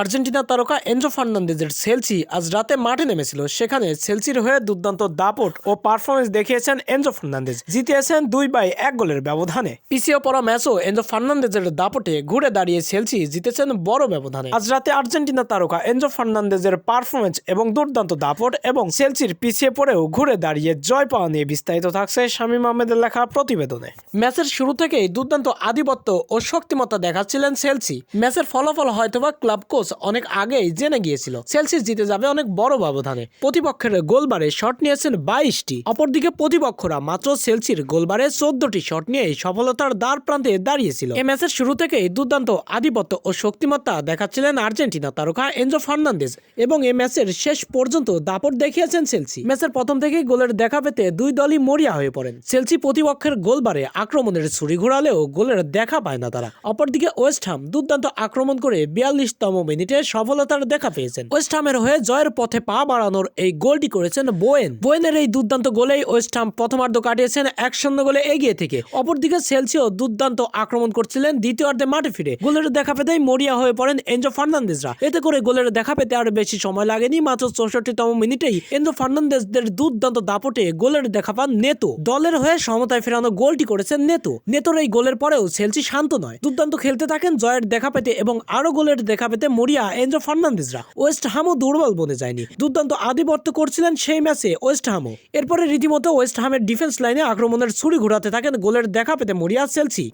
আর্জেন্টিনার তারকা এনজো ফার্নান্দেজের সেলসি আজ রাতে মাঠে নেমেছিল। সেখানে সেলসির হয়ে দুর্দান্ত দাপট ও পারফরমেন্স দেখিয়েছেন এনজো ফার্নান্দেজ। জিতিয়েছেন দুই বাই এক গোলের ব্যবধানে। পিছিয়ে পড়া ম্যাচও এনজো ফার্নান্দেজের দাপটে ঘুরে দাঁড়িয়ে সেলসি জিতেছেন বড় ব্যবধানে। আজ রাতে আর্জেন্টিনার তারকা এনজো ফার্নান্দেজের পারফরমেন্স এবং দুর্দান্ত দাপট এবং সেলসির পিছিয়ে পড়েও ঘুরে দাঁড়িয়ে জয় পাওয়া নিয়ে বিস্তারিত থাকছে শামীম আহমেদের লেখা প্রতিবেদনে। ম্যাচের শুরু থেকেই দুর্দান্ত আধিপত্য ও শক্তিমত্তা দেখাচ্ছিলেন সেলসি। ম্যাচের ফলাফল হয়তোবা ক্লাব কোচ অনেক আগেই জেনে গিয়েছিল সেলসি জিতে যাবে অনেক বড় ব্যবধানে। প্রতিপক্ষের গোলবারে শট নিয়েছেন বাইশটি, অপরদিকে প্রতিপক্ষরা মাত্র সেলসির গোলবারে চোদ্দটি শট নিয়ে সফলতার দ্বার প্রান্তে দাঁড়িয়েছিল। এই ম্যাচের শুরু থেকেই দুর্দান্ত আধিপত্য ও শক্তিমত্তা দেখাচ্ছিলেন আর্জেন্টিনা তারকা এনজো ফার্নান্দেজ এবং এই ম্যাচের শেষ পর্যন্ত দাপট দেখিয়েছেন সেলসি ম্যাচের প্রথম থেকেই গোলের দেখা পেতে দুই দলই মরিয়া হয়ে পড়েন। সেলসি প্রতিপক্ষের গোলবারে আক্রমণের ছুরি ঘোরালেও গোলের দেখা পায় না তারা। অপরদিকে ওয়েস্ট হাম দুর্দান্ত আক্রমণ করে বিয়াল্লিশতম মিনিটে সফলতার দেখা পেয়েছেন। ওয়েস্ট হামের হয়ে জয়ের পথে পা বাড়ানোর এই গোলটি করেছেন বোয়েন। বোয়েনের এই দুর্দান্ত গোলেই ওয়েস্ট হাম প্রথমার্ধ কাটিয়েছেন এক শূন্য গোলে এগিয়ে থেকে। অপরদিকে সেলসিও দুর্দান্ত আক্রমণ করছিলেন দ্বিতীয়ার্ধে মাঠে ফিরে। গোলের দেখা পেতেই মরিয়া হয়ে পড়েন এনজো ফার্নান্দেজরা। এতে করে গোলের দেখা পেতে আর বেশি সময় লাগেনি, মাত্র চৌষট্টিতম মিনিটেই এনজো ফার্নান্দেজদের দুর্দান্ত দাপটে গোলের দেখা পান নেতো। দলের হয়ে সমতায় ফেরানো গোলটি করেছেন নেতো। নেতোর এই গোলের পরেও সেলসি শান্ত নয়। দুর্দান্ত খেলতে থাকেন জয়ের দেখা পেতে এবং আরও গোলের দেখা পেতে মরিয়া এনজো ফার্নান্দেজরা ওয়েস্ট হামও দুর্বল বনে যায়নি। দুর্দান্ত আধিপত্য করছিলেন সেই ম্যাচে ওয়েস্ট হামও। এরপরে রীতিমতো ওয়েস্ট হামের ডিফেন্স লাইনে আক্রমণের ছুরি ঘোরাতে থাকেন গোলের দেখা পেতে মরিয়া সেলসি।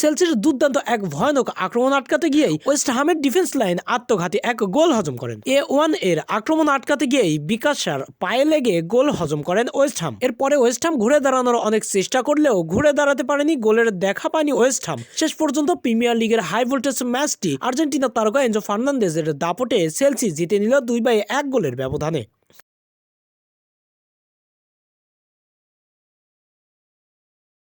সেলসির দুর্দান্ত এক ভয়ানক আক্রমণ আটকাতে গিয়েই ওয়েস্ট হামের ডিফেন্স লাইন আত্মঘাতী এক গোল হজম করেন। এ ওয়ানের আক্রমণ আটকাতে গিয়েই বিকাশার পায়ে লেগে গোল হজম করেন ওয়েস্ট হাম। এরপরে ওয়েস্ট হাম ঘুরে দাঁড়ানোর অনেক চেষ্টা করলেও ঘুরে দাঁড়াতে পারেনি গোলের দেখা পায়নি ওয়েস্ট হাম। শেষ পর্যন্ত প্রিমিয়ার লিগের হাই ভোল্টেজ ম্যাচটি আর্জেন্টিনার তারকা এনজো ফার্নান্দেজের দাপটে সেলসি জিতে নিল দুই বাই এক গোলের ব্যবধানে।